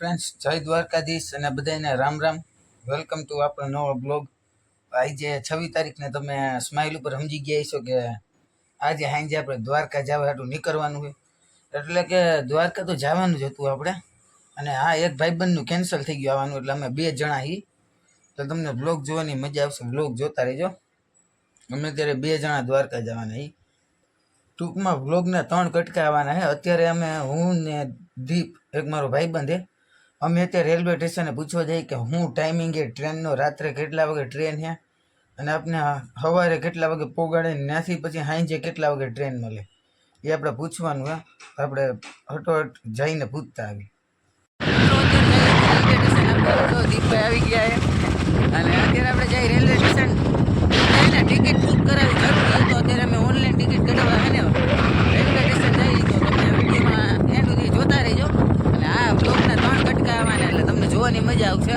Friends જય દ્વારકાધીશ અને બધાને રામ રામ. વેલકમ ટુ આપણો નવો બ્લોગ આજે છવ્વીસ તારીખને તમે સ્માઇલ ઉપર સમજી ગયા છો કે આજે સાંજે આપણે દ્વારકા જવા હાટું નીકળવાનું હોય એટલે કે દ્વારકા તો જવાનું જ હતું આપણે. અને આ એક ભાઈબંધનું કેન્સલ થઈ ગયું આવવાનું, એટલે અમે બે જણા હી. તો તમને બ્લોગ જોવાની મજા આવશે બ્લોગ જોતા રહેજો. અમે ત્યારે બે જણા દ્વારકા જવાના હી. ટૂંકમાં વ્લોગના ત્રણ કટકા આવવાના છે અત્યારે અમે હું ને દીપ, એક મારો ભાઈબંધ છે અમે તે રેલવે સ્ટેશને પૂછવા જઈએ કે હું ટાઈમિંગ એ ટ્રેનનો રાત્રે કેટલા વાગે ટ્રેન છે અને આપણે સવારે કેટલા વાગે પોગાડે ત્યાંથી પછી સાંજે કેટલા વાગે ટ્રેન મળે? એ આપણે પૂછવાનું હે. આપણે હટોહટ જઈને પૂછતા આવી આવી ગયા અને અત્યારે આપણે જઈ રેલવે સ્ટેશન. ટિકિટ બુક કરાવી જરૂર તો અત્યારે અમે ઓનલાઈન ટિકિટ કઢાવવા હે ને રેલવે સ્ટેશન જઈ તો તમે વિડીયોમાં એન્ડ સુધી જોતા રહેજો અને આ બ્લોગના ત્રણ કટકા આવવાના એટલે તમને જોવાની મજા આવશે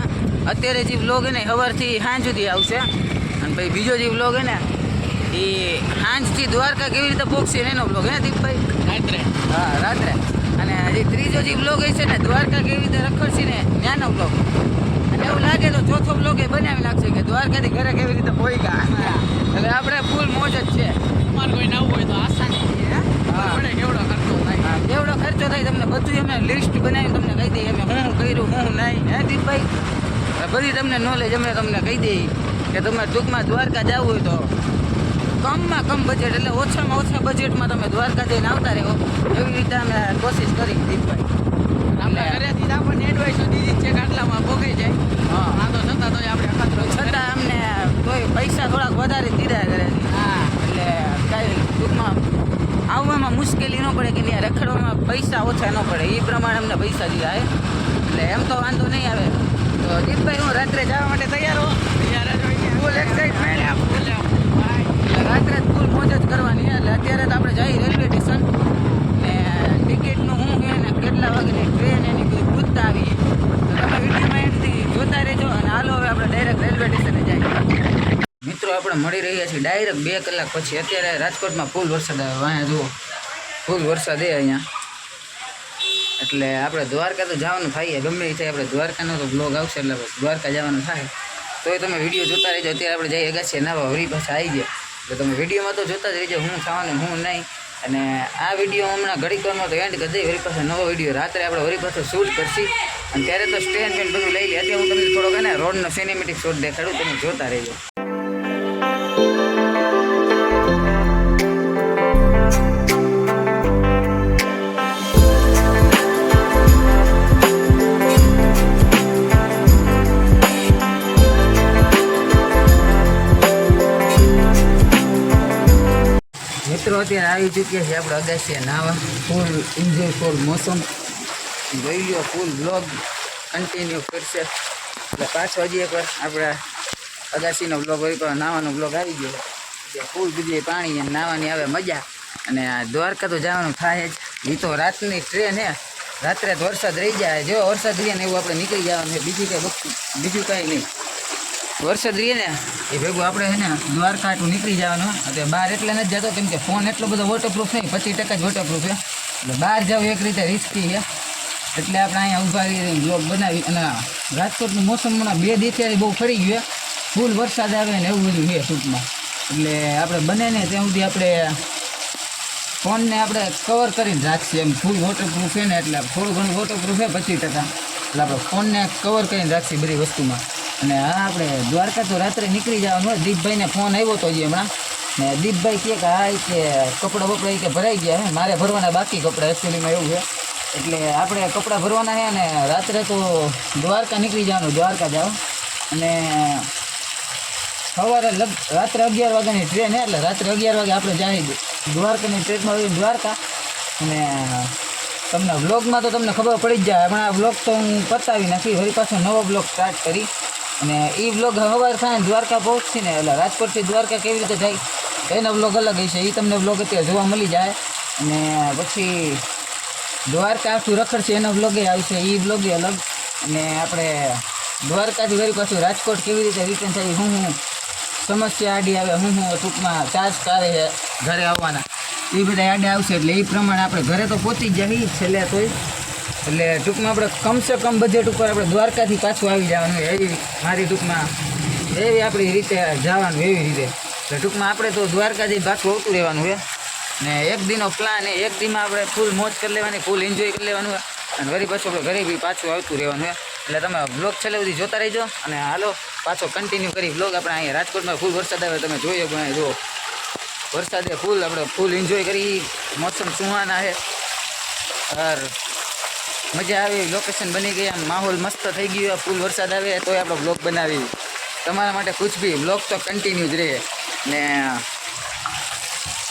અત્યારે જે વ્લોગ ને સવારથી સાંજ સુધી આવશે. અને ભાઈ બીજો જે વ્લોગ ને એ સાંજથી દ્વારકા કેવી રીતે પહોંચશે એનો વ્લોગ હે દીપભાઈ? રાત્રે. હા રાત્રે. અને જે ત્રીજો જે એ છે ને દ્વારકા કેવી રીતે રખડશે ને ત્યાંનો વ્લોગ અને એવું લાગે તો ચોથો વ્લોગ એ બનાવી નાખશે કે દ્વારકાથી ઘરે કેવી રીતે પહોંચ્યા એટલે આપણે ફૂલ મોજ જ છે. તમારે કોઈ નવું હોય તો આસાની હા. કેવડો ખર્ચો થાય. કેવડો ખર્ચો થાય તમને બધું અમે લિસ્ટ બનાવી તમને કહી દઈએ અમે હું. કર્યું હું નહીં. હે દીપભાઈ? બધી તમને નોલેજ અમે તમને કહી દઈએ કે તમે ટૂંકમાં દ્વારકા જવું હોય તો કમમાં કમ બજેટ એટલે ઓછામાં ઓછા બજેટમાં તમે દ્વારકા જઈને આવતા રહો. એવી રીતે અમે કોશિશ કરી દીપભાઈ આપણે આપણને એડવાઇસો દીધી છે કે આટલામાં ભોગાઈ જાય. હા. આ તો છતાં તો આપણે અખાતરો છતાં અમને તોય પૈસા થોડાક વધારે દીધા ઘરેથી હા. એટલે કાંઈ ટૂંકમાં આવવામાં મુશ્કેલી ન પડે કે ત્યાં રખડવામાં પૈસા ઓછા ન પડે. એ પ્રમાણે અમને પૈસા દીધા એટલે એમ તો વાંધો નહીં આવે. તો દીપભાઈ હું રાત્રે જવા માટે તૈયાર હો. ફૂલ ભાઈ રાત્રે ફૂલ મોજ જ કરવાની એટલે અત્યારે તો આપણે જઈ રેલવે સ્ટેશન. ને ટિકિટનું શું છે ને કેટલા વાગેની ટ્રેન એની કોઈ પૂછતા આવી. તો જોતા રહેજો અને હાલો હવે આપણે ડાયરેક્ટ રેલવે સ્ટેશને જઈએ. મિત્રો, આપણે મળી રહ્યા છીએ ડાયરેક્ટ બે કલાક પછી. અત્યારે રાજકોટમાં ફૂલ વરસાદ આવ્યો અહીંયા જુઓ. ફૂલ વરસાદ એ અહીંયા. એટલે આપણે દ્વારકા તો જવાનું થાય, ગમે એ થાય, આપણે દ્વારકાનો તો બ્લોગ આવશે એટલે દ્વારકા જવાનું થાય. તોય તમે વીડિયો જોતા રહેજો, અત્યારે આપણે જઈએ અગાસીએ ના વળી પાછા આવી ગયા. એટલે તમે વિડીયોમાં તો જોતા જ રહેજો, હું ખાવાનું, હું નહીં. અને આ વીડિયો હમણાં ઘડીક વારમાં તો એન્ડ કરી દઈએ વળી પાસે નવો વીડિયો. રાત્રે આપણે વળી પાસે શૂટ કરશી. અને ત્યારે તો સ્ટેન્ડ પેન બધું લઈ લે. અત્યારે હું તમને થોડોક ને રોડનો સિનેમેટિક શોટ દેખાડું, તમે જોતા રહેજો. અત્યારે આવી ચૂક્યા છે. આપણે અગાસિયા નાવા. ફૂલ એન્જોય ફૂલ મોસમ. જોઈ ગયો ફૂલ બ્લોગ કન્ટિન્યુ કરશે. એટલે પાછો હજી એકવાર આપણે અગાસીનો બ્લોગ હોય નાવાનો બ્લોગ આવી ગયો. જે ફૂલ બીજી પાણી અને નાવાની આવે મજા. અને દ્વારકા તો જવાનું થાય જ. એ તો રાતની ટ્રેન હે. રાત્રે તો વરસાદ રહી જાય. જો વરસાદ રહીએ ને એવું આપણે નીકળી જવાનું બીજું કંઈ બીજું કાંઈ નહીં. વરસાદ રહીએ ને એ ભેગું આપણે છે ને દ્વારકા આટલું નીકળી જવાનું. એટલે બહાર એટલે નથી જતો, કેમ કે ફોન એટલો બધો વોટરપ્રૂફ નહીં, પચીસ ટકા જ વોટરપ્રૂફ છે. એટલે બહાર જવું એક રીતે રિસ્કી છે. એટલે આપણે અહીંયા ઊભા રહીને બ્લોગ બનાવી અને રાજકોટનું મોસમ હમણાં બે દિવસથી બહુ ફરી ગયું. ફૂલ વરસાદ આવે ને એવું બધું છે ટૂંકમાં. એટલે આપણે બને ને ત્યાં સુધી આપણે ફોનને આપણે કવર કરીને રાખીએ એમ. ફૂલ વોટરપ્રૂફ છે ને એટલે થોડું ઘણું વોટરપ્રૂફ છે, પચીસ ટકા. એટલે આપણે ફોનને કવર કરીને રાખીએ બધી વસ્તુમાં. અને હા, આપણે દ્વારકા તો રાત્રે નીકળી જવાનું હોય. દીપભાઈને ફોન આવ્યો તો જે હમણાં. ને દીપભાઈ કહે કે હા કે કપડાં બપડા કે ભરાઈ ગયા હે મારે ભરવાના બાકી કપડાં એકચ્યુઅલીમાં એવું છે. એટલે આપણે કપડાં ભરવાના છે અને રાત્રે તો દ્વારકા નીકળી જવાનું, દ્વારકા જાઓ અને સવારે રાત્રે અગિયાર વાગ્યાની ટ્રેન હે એટલે રાત્રે અગિયાર વાગે આપણે જાય દ્વારકાની ટ્રેનમાં દ્વારકા. અને તમને વ્લોગમાં તો તમને ખબર પડી જ જાય, પણ આ વ્લોગ તો હું પતાવી નાખી. વળી પાછો નવો બ્લોગ સ્ટાર્ટ કરી. અને એ બ્લોગ સવાર થાય દ્વારકા પહોંચશે ને, એટલે રાજકોટથી દ્વારકા કેવી રીતે જાય, એનો બ્લોગ અલગ હશે. એ તમને બ્લોગ અત્યારે જોવા મળી જાય. અને પછી દ્વારકા આખું રખડશે એનો બ્લોગે આવશે એ બ્લોગે અલગ. અને આપણે દ્વારકાથી વળી પાછું રાજકોટ કેવી રીતે રિટર્ન થાય, હું હું સમસ્યા આડી આવે, હું હું ટૂંકમાં ચાર્જ કારે ઘરે આવવાના. એ બધા આડે આવશે એટલે એ પ્રમાણે આપણે ઘરે તો પહોંચી જાય છેલ્લે તોય એટલે ટૂંકમાં આપણે કમસે કમ બજેટ ઉપર આપણે દ્વારકાથી પાછું આવી જવાનું, એવી મારી ટૂંકમાં, એવી આપણી રીતે જવાનું, એવી રીતે. એટલે ટૂંકમાં આપણે તો દ્વારકાથી પાછું આવતું રહેવાનું હોય ને એક દિનનો પ્લાન એક દીમાં આપણે ફૂલ મોજ કરી લેવાની ફૂલ એન્જોય કરી લેવાનું અને વળી પાછું આપણે ઘરે બી પાછું આવતું રહેવાનું હોય એટલે તમે બ્લોગ છેલ્લે સુધી જોતા રહેજો. અને હાલો, પાછો કન્ટિન્યુ કરી બ્લોગ આપણે અહીંયા રાજકોટમાં ફૂલ વરસાદ આવે, તમે જોયો પણ જુઓ. વરસાદે ફૂલ આપણે ફૂલ એન્જોય કરી. મોસમ સુહાના છે. અર મજા આવી લોકેશન બની ગઈ આમ, માહોલ મસ્ત થઈ ગયું ફૂલ વરસાદ આવે, તોય આપણે બ્લોગ બનાવી. તમારા માટે કુછ બી. બ્લોગ તો કન્ટિન્યુ જ રહે. ને,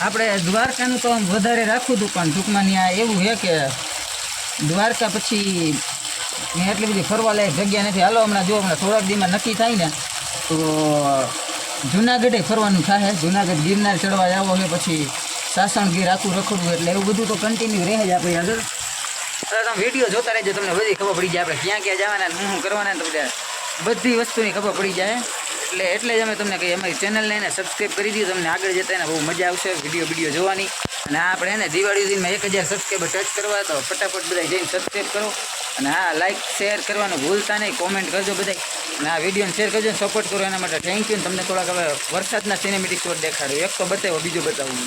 આપણે દ્વારકાનું તો આમ વધારે રાખવું હતું પણ ટૂંકમાં ત્યાં એવું છે કે દ્વારકા પછી એટલી બધી ફરવા લાયક જગ્યા નથી. હાલો, હમણાં જો હમણાં થોડાક દીમાં નક્કી થાય ને, તો જુનાગઢે ફરવાનું થાય જુનાગઢ ગિરનાર ચડવા જાવો છે પછી સાસણ ગીર આખું રખડવું એટલે એવું બધું તો કન્ટિન્યુ રહે જ આપણે આગળ. તમે વીડિયો જોતા રહેજો, તમને બધી ખબર પડી જાય. આપણે ક્યાં ક્યાં જવાના ને શું કરવાના તમને બધી વસ્તુની ખબર પડી જાય. એટલે એટલે જ અમે તમને કહીએ, અમારી ચેનલને એને સબસ્ક્રાઈબ કરી દીધું. તમને આગળ જતા એને બહુ મજા આવશે વીડિયો વીડિયો જોવાની. અને આપણે એને દિવાળી દિનમાં એક હજાર સબસ્ક્રાઈબર ટચ કરવા, તો ફટાફટ બધા જઈને સબસ્ક્રાઈબ કરો. અને હા લાઈક શેર કરવાનું ભૂલતા નહીં કોમેન્ટ કરજો બધા અને આ વિડીયોને શેર કરજો સપોર્ટ કરો એના માટે. થેન્ક યુ તમને થોડાક હવે વરસાદના સિનેમેટિક શોટ દેખાડ્યો. એક તો બતાવો બીજો બતાવું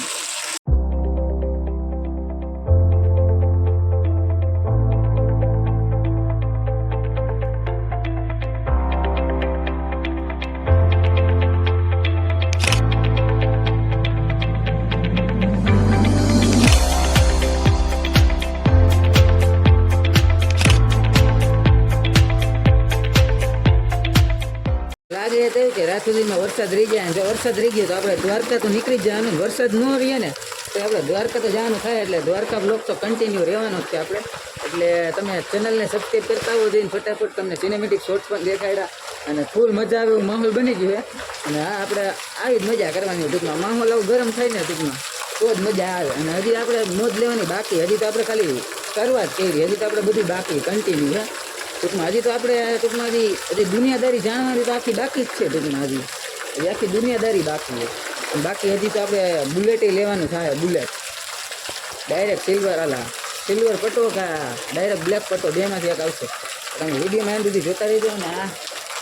તો એવું કે રાત સુધીમાં વરસાદ રહી જાય જો વરસાદ રહી ગયો તો આપણે દ્વારકા તો નીકળી જવાનું વરસાદ ન રહીએ ને તો આપણે દ્વારકા તો જવાનું થાય એટલે દ્વારકા બ્લોક તો કન્ટિન્યુ રહેવાનો છે આપણે. એટલે તમે ચેનલને સબસ્ક્રાઈબ કરતા હોવ જઈને ફટાફટ તમને સિનેમેટિક શોર્ટ્સ પણ દેખાડ્યા અને ફૂલ મજા આવે એવું માહોલ બની ગયું અને હા આપણે આવી જ મજા કરવાની ટૂંકમાં. માહોલ આવું ગરમ થાય ને ટૂંકમાં, તો જ મજા આવે. અને હજી આપણે મોજ લેવાની બાકી. હજી તો આપણે ખાલી શરૂઆત કરી. હજી તો આપણે બધું બાકી કન્ટિન્યુ છે ટૂંકમાં હજી તો આપણે ટૂંકમાં હજી હજી દુનિયાદારી જાણવાની તો આખી બાકી જ છે ટૂંકમાં હજી. હજી આખી દુનિયાદારી બાકી છે. બાકી હજી તો આપણે બુલેટે લેવાનું થાય, બુલેટ. ડાયરેક્ટ સિલ્વર આલા સિલ્વર પટો કા ડાયરેક્ટ બ્લેક પટો બેમાંથી એક આવશે. તમે વિડીયોમાં એમ સુધી જોતા રહેજો ને આ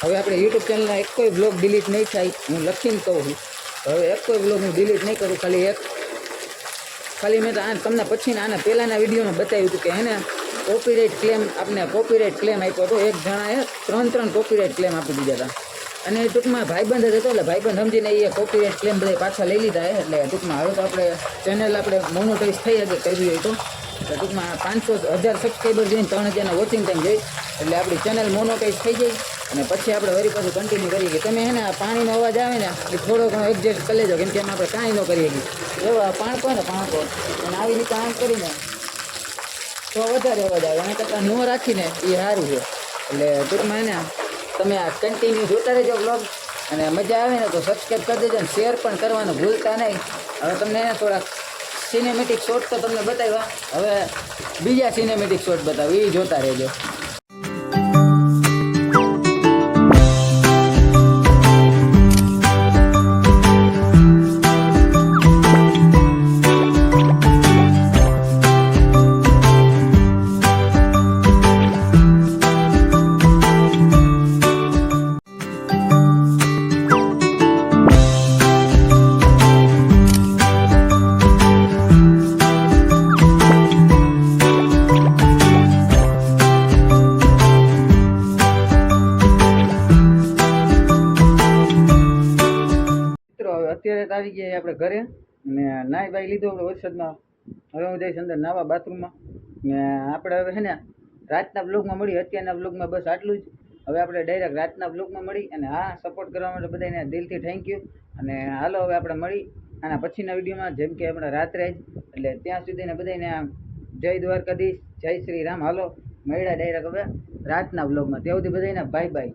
હવે આપણે યુટ્યુબ ચેનલના એક કોઈ બ્લોગ ડિલીટ નહીં થાય. હું લખીને કહું છું. હવે એક કોઈ બ્લોગ હું ડિલીટ નહીં કરું, ખાલી એક ખાલી મેં તો આ તમને પછી આના પહેલાંના વિડીયોમાં બતાવ્યું હતું કે એને કોપીરાઇટ ક્લેમ આપને કોપીરાઇટ ક્લેમ આપ્યો હતો એક જણાએ ત્રણ ત્રણ કોપીરાઇટ ક્લેમ આપી દીધા હતા. અને ટૂંકમાં ભાઈબંધ હતો, એટલે ભાઈબંધ સમજીને એ કોપીરાઇટ ક્લેમ બધા પાછા લઈ લીધા એટલે ટૂંકમાં હવે તો આપણે ચેનલ આપણે મોનોટાઈઝ થઈ શકે કરવી હોય તો. ટૂંકમાં પાંચસો હજાર સબસ્ક્રાઈબર જઈને ત્રણ હજારના વોચિંગ ટાઈમ જઈ એટલે આપણી ચેનલ મોનોટાઈઝ થઈ જાય અને પછી આપણે વરી પાછું કન્ટિન્યુ કરીએ કે તમે એને પાણીનો અવાજ આવે ને, એ થોડો ઘણો એડજસ્ટ કરી લેજો, કેમ કે એમાં આપણે કાંઈ ન કરીએ. એવા પાણકો ને પાણકો. અને આવી રીતે આમ કરીને તો વધારે વધારે. એના કરતાં ન રાખીને એ સારું છે. એટલે ટૂંકમાં એને તમે આ કન્ટિન્યુ જોતા રહેજો બ્લોગ અને મજા આવે ને તો સબસ્ક્રાઈબ કરી દેજો અને શેર પણ કરવાનું ભૂલતા નહીં. હવે તમને એને થોડાક સિનેમેટિક શોટ તો તમને બતાવ્યા. હવે બીજા સિનેમેટિક શોટ બતાવું. એ જોતા રહેજો. અત્યારે તો આવી ગયા આપણે ઘરે. ને નાઈ બાઈ લીધો આપણે વરસાદમાં. હવે હું જઈશ અંદર નાવા બાથરૂમમાં. ને આપણે હવે છે ને રાતના બ્લોગમાં મળી, અત્યારના બ્લોગમાં બસ આટલું જ. હવે આપણે ડાયરેક્ટ રાતના બ્લોગમાં મળી અને હા સપોર્ટ કરવા માટે બધાને દિલથી થેન્ક યુ અને હાલો હવે આપણે મળી. આના પછીના વિડીયોમાં, જેમ કે આપણે રાત્રે જ. એટલે ત્યાં સુધીને બધાને જય દ્વારકાધીશ, જય શ્રી રામ. હાલો, મળ્યા ડાયરેક્ટ હવે રાતના બ્લોગમાં ત્યાં સુધી બધાને બાય બાય